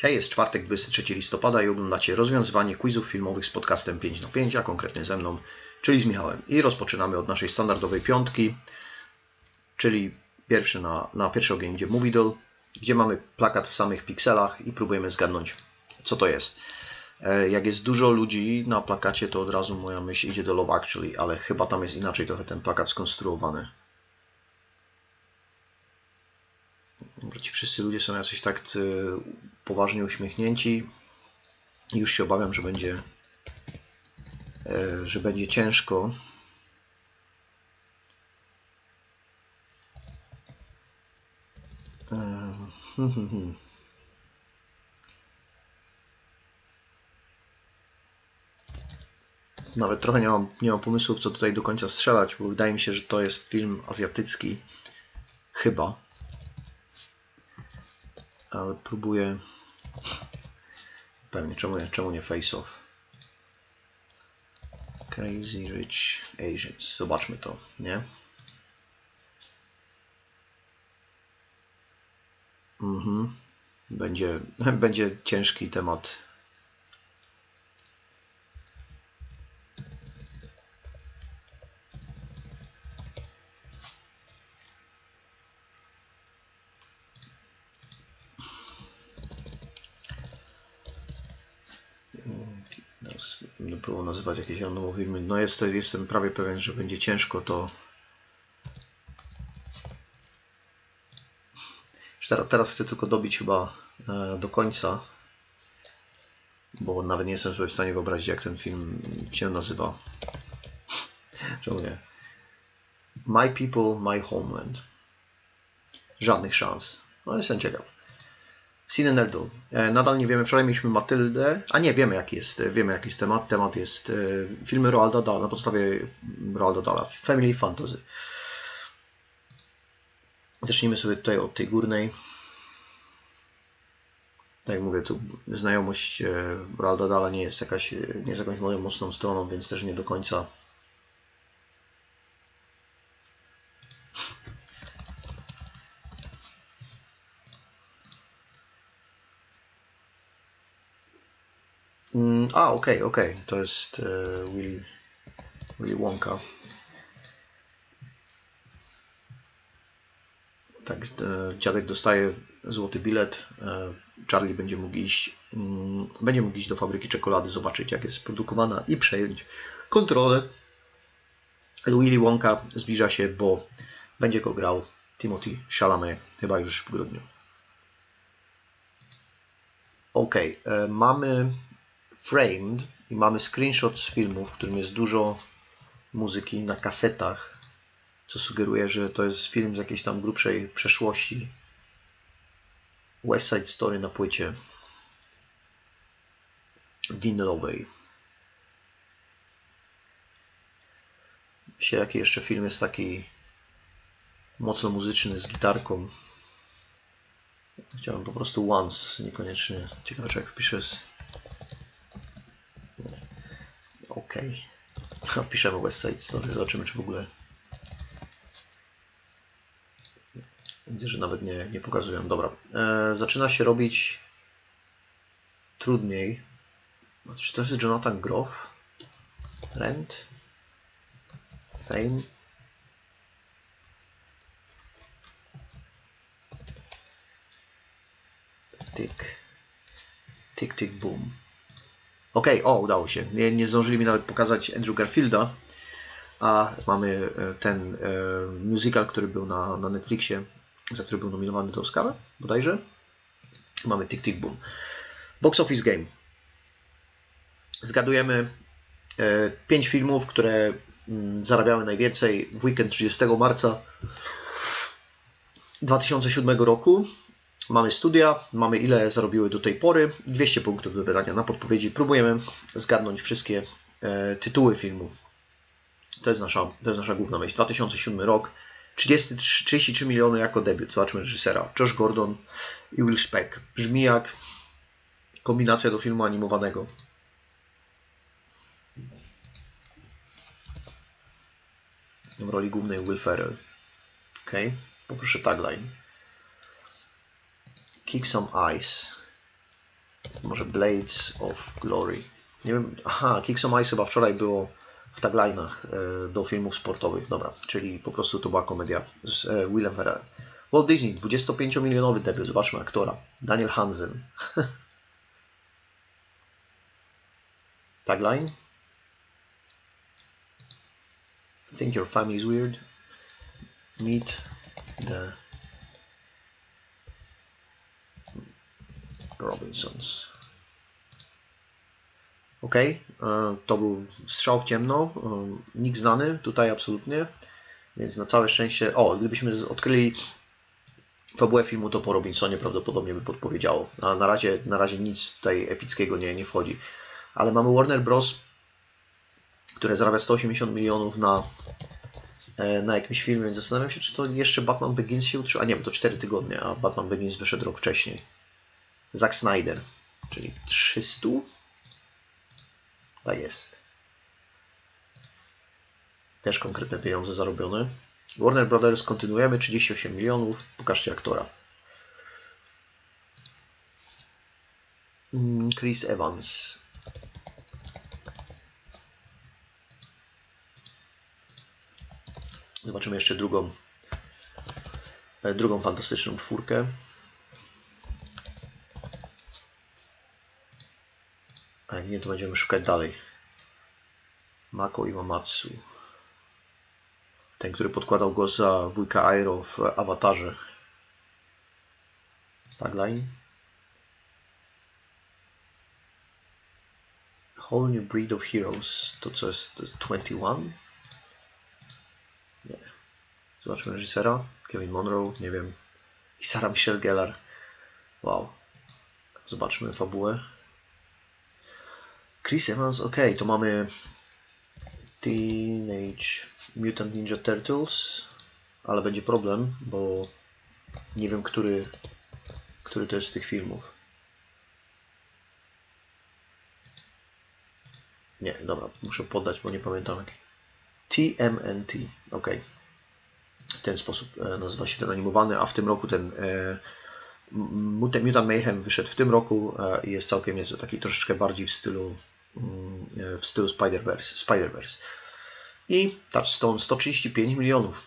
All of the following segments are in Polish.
Hej, jest czwartek, 23 listopada i oglądacie rozwiązywanie quizów filmowych z podcastem 5 na 5, a konkretnie ze mną, czyli z Michałem. I rozpoczynamy od naszej standardowej piątki, czyli pierwszy na, na pierwszy ogień idzie Movie Doll, gdzie mamy plakat w samych pikselach i próbujemy zgadnąć, co to jest. E, Jak jest dużo ludzi na plakacie, to od razu moja myśl idzie do Love Actually, ale chyba tam jest inaczej trochę ten plakat skonstruowany. Dobra, ci wszyscy ludzie są jacyś tak e, poważnie uśmiechnięci. Już się obawiam, że będzie, e, że będzie ciężko. E, hmm, hmm, hmm. Nawet trochę nie mam, nie mam pomysłów, co tutaj do końca strzelać, bo wydaje mi się, że to jest film azjatycki. Chyba. Ale próbuję. Pewnie, czemu czemu nie Face Off? Crazy Rich Asians. Zobaczmy to, nie? Mhm. Będzie, będzie ciężki temat. Teraz będę nazywać jakieś randomowe filmy. No jest, jestem prawie pewien, że będzie ciężko to. Teraz, teraz chcę tylko dobić chyba e, do końca, bo nawet nie jestem sobie w stanie wyobrazić, jak ten film się nazywa. Czemu nie? My People, My Homeland. Żadnych szans. No jestem ciekaw. Cine Nerdu. E, Nadal nie wiemy, wczoraj mieliśmy Matyldę, a nie, wiemy jaki jest, wiemy jaki jest temat. Temat jest e, filmy Roalda Dala, na podstawie Roalda Dala, Family Fantasy. Zacznijmy sobie tutaj od tej górnej. Tak jak mówię, tu znajomość e, Roalda Dala nie jest jakaś, nie jest jakąś moją mocną stroną, więc też nie do końca Mm, A, okej, okej. To jest e, Willy, Willy Wonka. Tak, e, dziadek dostaje złoty bilet. E, Charlie będzie mógł iść, mm, będzie mógł iść do fabryki czekolady, zobaczyć jak jest produkowana i przejąć kontrolę. Willy Wonka zbliża się, bo będzie go grał Timothy Chalamet, chyba już w grudniu. Ok, e, mamy Framed i mamy screenshot z filmu, w którym jest dużo muzyki na kasetach, co sugeruje, że to jest film z jakiejś tam grubszej przeszłości. West Side Story na płycie winylowej. Myślę, jaki jeszcze film jest taki mocno muzyczny z gitarką. Chciałem po prostu Once, niekoniecznie. Ciekawe, jak wpiszę z Okej. Okay. Wpiszemy West Side Story, zobaczymy czy w ogóle. Widzę, że nawet nie, nie pokazują. Dobra. E, zaczyna się robić trudniej. Czy to jest Jonathan Groff? Rent? Fame? Tick. Tick, tick, boom. Okay, o, udało się. Nie, nie zdążyli mi nawet pokazać Andrew Garfielda, a mamy e, ten e, musical, który był na, na Netflixie, za który był nominowany do Oscara, bodajże. Mamy Tick Tick Boom. Box Office Game. Zgadujemy e, pięć filmów, które mm, zarabiały najwięcej w weekend 30 marca 2007 roku. Mamy studia, mamy ile zarobiły do tej pory, 200 punktów do wydania na podpowiedzi. Próbujemy zgadnąć wszystkie e, tytuły filmów. To jest, nasza, to jest nasza główna myśl. 2007 rok, 30, 33 miliony jako debiut. Zobaczmy reżysera. Josh Gordon i Will Speck. Brzmi jak kombinacja do filmu animowanego. W roli głównej Will Ferrell. Ok, poproszę tagline. Kick some ice. Może Blades of Glory. Nie wiem, aha, Kicks on Ice chyba wczoraj było w tagline'ach e, do filmów sportowych. Dobra, czyli po prostu to była komedia z e, Willem Ferrell. Walt Disney, 25-milionowy debiut, zobaczmy aktora. Daniel Hansen. Tagline. I think your family is weird. Meet the Robinsons. Ok, to był strzał w ciemno. e, Nikt znany tutaj absolutnie. Więc na całe szczęście. O, gdybyśmy odkryli fabułę filmu, to po Robinsonie prawdopodobnie by podpowiedziało. A na razie, na razie nic tutaj epickiego nie, nie wchodzi. Ale mamy Warner Bros., które zarabia 180 milionów na, e, na jakimś filmie, więc zastanawiam się, czy to jeszcze Batman Begins się utrzyma. A nie, bo to 4 tygodnie, a Batman Begins wyszedł rok wcześniej. Zack Snyder, czyli 300? Tak jest. Też konkretne pieniądze zarobione. Warner Brothers kontynuujemy 38 milionów. Pokażcie aktora. Mm, Chris Evans. Zobaczymy jeszcze drugą e, drugą fantastyczną czwórkę. Jak nie, to będziemy szukać dalej. Mako Iwamatsu. Ten, który podkładał głos za wujka Airo w awatarze. Tagline. Whole new breed of heroes. To co jest 21? Nie. Zobaczmy reżysera. Kevin Monroe, nie wiem. I Sarah Michelle Gellar. Wow. Zobaczmy fabułę. Chris Evans, ok, to mamy Teenage Mutant Ninja Turtles, ale będzie problem, bo nie wiem, który, który to jest z tych filmów. Nie, dobra, muszę podać, bo nie pamiętam jak. TMNT, ok. W ten sposób e, nazywa się ten animowany, a w tym roku ten e, Mutant Mayhem wyszedł w tym roku e, i jest całkiem niezły, taki troszeczkę bardziej w stylu mm, e, w stylu Spider-Verse. Spider-Verse. I Touchstone 135 milionów.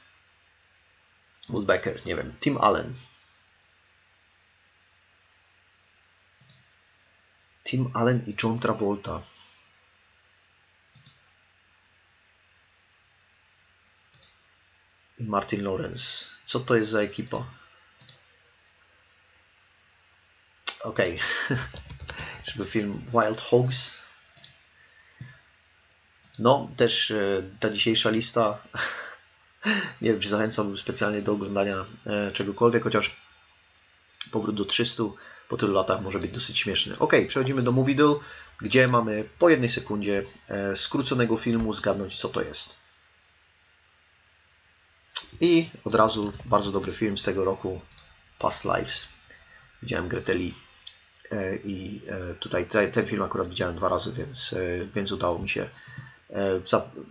Woodbecker, nie wiem. Tim Allen. Tim Allen i John Travolta. I Martin Lawrence. Co to jest za ekipa? Okej. Żeby film Wild Hogs. No, też e, ta dzisiejsza lista. Nie wiem, czy zachęcałbym specjalnie do oglądania e, czegokolwiek, chociaż powrót do 300 po tylu latach może być dosyć śmieszny. Ok, przechodzimy do Movie Doll, gdzie mamy po jednej sekundzie e, skróconego filmu zgadnąć, co to jest. I od razu bardzo dobry film z tego roku, Past Lives. Widziałem Greteli i e, tutaj te, ten film akurat widziałem dwa razy, więc, e, więc udało mi się e,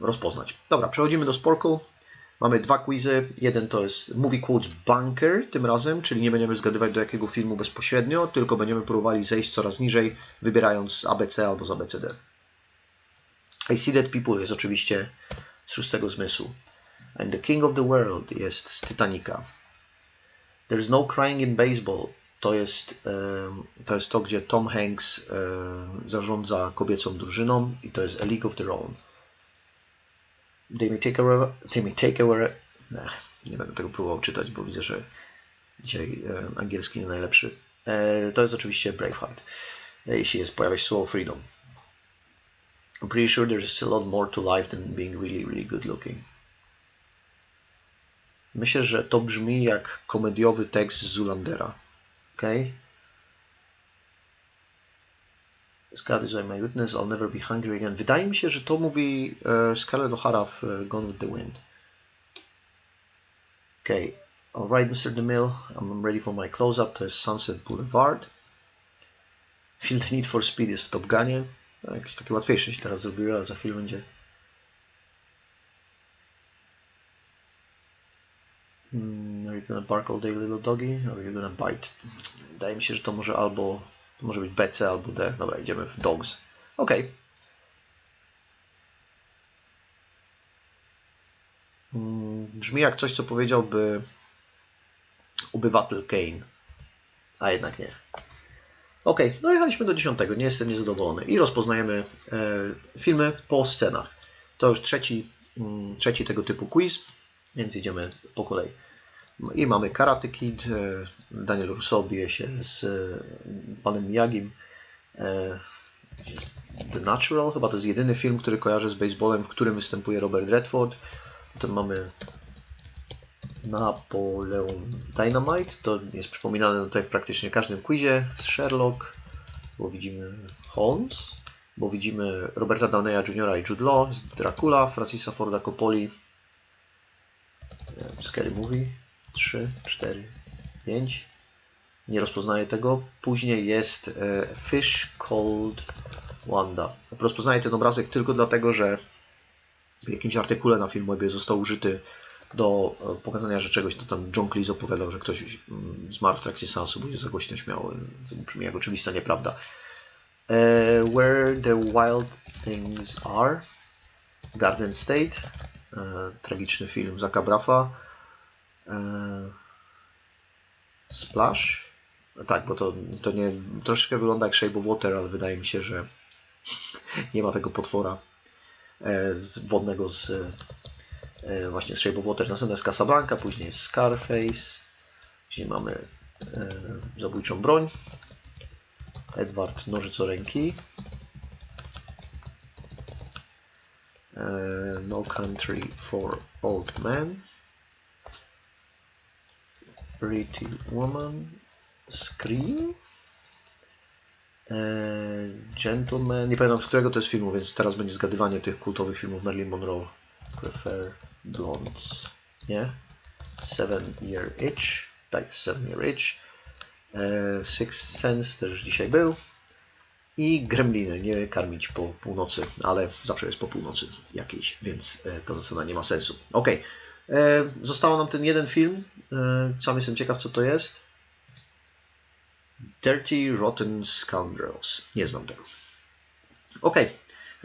rozpoznać. Dobra, przechodzimy do Sporkle. Mamy dwa quizy. Jeden to jest Movie Quotes Bunker tym razem, czyli nie będziemy zgadywać do jakiego filmu bezpośrednio, tylko będziemy próbowali zejść coraz niżej, wybierając z ABC albo z ABCD. I See That People jest oczywiście z szóstego zmysłu. And the King of the World jest z Titanica. There's No Crying in Baseball to jest, to jest to, gdzie Tom Hanks zarządza kobiecą drużyną i to jest A League of Their Own. They may take away, they may take nie będę tego próbował czytać, bo widzę, że dzisiaj angielski nie najlepszy. E, to jest oczywiście Braveheart, e, jeśli jest, pojawia się słowo freedom. I'm pretty sure there's a lot more to life than being really, really good looking. Myślę, że to brzmi jak komediowy tekst z Zulandera. Okay? God is my witness, I'll never be hungry again. Wydaje mi się, że to mówi e, Scarlett O'Hara w e, Gone with the Wind. Okay. Alright, Mr. DeMille, I'm ready for my close-up. To jest Sunset Boulevard. Feel the Need for Speed jest w Top Gunie. No, jakieś takie łatwiejsze się teraz zrobiły, ale za chwilę będzie Hmm, Are you gonna bark all day, little doggy? Or are you gonna bite? Wydaje mi się, że to może albo To może być B, C albo D. Dobra, idziemy w Dogs. Ok. Mm, Brzmi jak coś, co powiedziałby obywatel Kane. A jednak nie. Ok, dojechaliśmy do dziesiątego. Nie jestem niezadowolony. I rozpoznajemy e, filmy po scenach. To już trzeci, mm, trzeci tego typu quiz, więc idziemy po kolei. I mamy Karate Kid. e, Daniel Russo bije się z e, panem Miyagim. E, The Natural, chyba to jest jedyny film, który kojarzę z baseballem, w którym występuje Robert Redford. Potem mamy Napoleon Dynamite. To jest przypominane tutaj w praktycznie każdym quizie. Sherlock, bo widzimy Holmes, bo widzimy Roberta Downeya Jr. i Jude Law, Dracula, Francisa Forda Coppoli, Scary Movie 3, 4, 5. Nie rozpoznaję tego. Później jest e, Fish Called Wanda. Rozpoznaję ten obrazek tylko dlatego, że w jakimś artykule na Filmwebie został użyty do e, pokazania, że czegoś, to tam John Cleese opowiadał, że ktoś mm, zmarł w trakcie seansu, bo się za głośno śmiał. Brzmi jak oczywista nieprawda. E, Where the Wild Things Are. Garden State. Tragiczny film Zaka Braffa. E, Splash. Tak, bo to, to nie, troszeczkę wygląda jak Shape of Water, ale wydaje mi się, że nie ma tego potwora e, wodnego z e, właśnie z Shape of Water. Następna jest Casablanca, później jest Scarface, później mamy Zabójczą broń, Edward Nożycoręki, No Country for Old Men, Pretty Woman, Scream, e, Gentleman, nie pamiętam z którego to jest filmu, więc teraz będzie zgadywanie tych kultowych filmów Marilyn Monroe. Prefer Blondes, nie? Seven Year Itch, tak, Seven Year Itch. E, Sixth Sense też dzisiaj był. I Gremliny, nie karmić po północy, ale zawsze jest po północy jakiejś, więc e, ta zasada nie ma sensu. Ok, e, zostało nam ten jeden film. E, sam jestem ciekaw, co to jest. Dirty Rotten Scoundrels. Nie znam tego. Ok,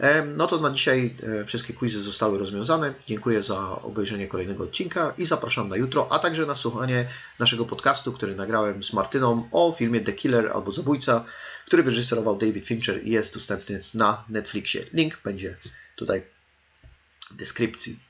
e, no to na dzisiaj e, wszystkie quizy zostały rozwiązane. Dziękuję za obejrzenie kolejnego odcinka i zapraszam na jutro, a także na słuchanie naszego podcastu, który nagrałem z Martyną o filmie The Killer albo Zabójca, który wyreżyserował David Fincher i jest dostępny na Netflixie. Link będzie tutaj w deskrypcji.